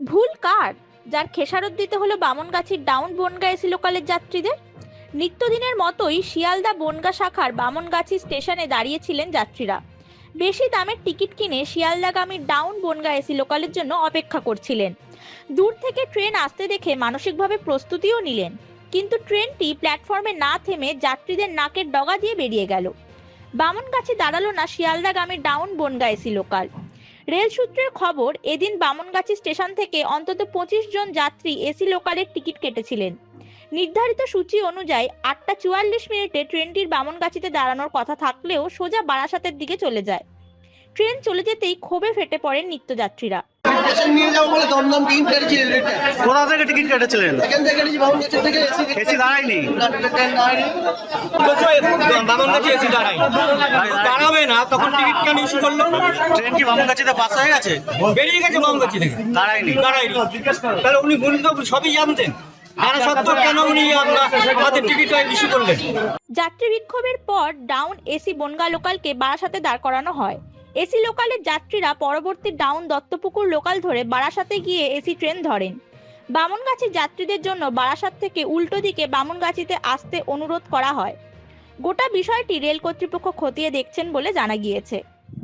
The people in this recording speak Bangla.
ভুল কার? যার খেসারত দিতে হলো বামনগাছির ডাউন বনগা এসি লোকালের যাত্রীদের? নিত্যদিনের মতোই শিয়ালদা বনগা শাখার বামনগাছি স্টেশনে দাঁড়িয়েছিলেন যাত্রীরা। বেশি দামের টিকিট কিনে শিয়ালদাগামী ডাউন বনগা এসি লোকালের জন্য অপেক্ষা করছিলেন। দূর থেকে ট্রেন আসতে দেখে মানসিকভাবে প্রস্তুতিও নিলেন। কিন্তু ট্রেনটি প্ল্যাটফর্মে না থেমে যাত্রীদের নাকের ডগা দিয়ে বেরিয়ে গেল। বামনগাছি দাঁড়াল না শিয়ালদাগামী down Bangaon AC local. Rail সূত্রের খবর, এদিন বামনগাছি স্টেশন থেকে অন্তত পঁচিশ জন যাত্রী এসি লোকালের টিকিট কেটেছিলেন। নির্ধারিত সূচি অনুযায়ী আটটা চুয়াল্লিশ মিনিটে ট্রেনটির বামনগাছিতে দাঁড়ানোর কথা থাকলেও সোজা বারাসাতের দিকে চলে যায়। ট্রেন চলে যেতেই ক্ষোভে ফেটে পড়েন নিত্যযাত্রীরা। স্টেশন নিয়ে যাব বলে দমদম কেটেছি কোথা থেকে টিকিট কেটেছিলেন? এখান থেকে কেটেছি থেকে এসি এসি দাঁড়ায়নি? দাঁড়ায়নি বামন এসি দাঁড়াই দাঁড়াবে না তখন টিকিট কেন ইস্যু করল? ট্রেন কি বামনগাছিতে পাস হয়ে গেছে? বেরিয়ে গেছে বামন কাছে থেকে। দাঁড়ায়নি। দাঁড়াইনি তাহলে উনি উনি তো সবই জানতেন। জানা সত্ত্বেও কেন উনি আপনার টিকিট ইস্যু করলেন? যাত্রী বিক্ষোভের পর ডাউন এসি বনগা লোকালকে বারাসাতে দাঁড় করানো হয়। এসি লোকালের যাত্রীরা পরবর্তী ডাউন দত্তপুকুর লোকাল ধরে বারাসাতে গিয়ে এসি ট্রেন ধরেন। বামনগাছির যাত্রীদের জন্য বারাসাত থেকে উল্টো দিকে বামনগাছিতে আসতে অনুরোধ করা হয়। গোটা বিষয়টি রেল কর্তৃপক্ষ খতিয়ে দেখছেন বলে জানা গিয়েছে।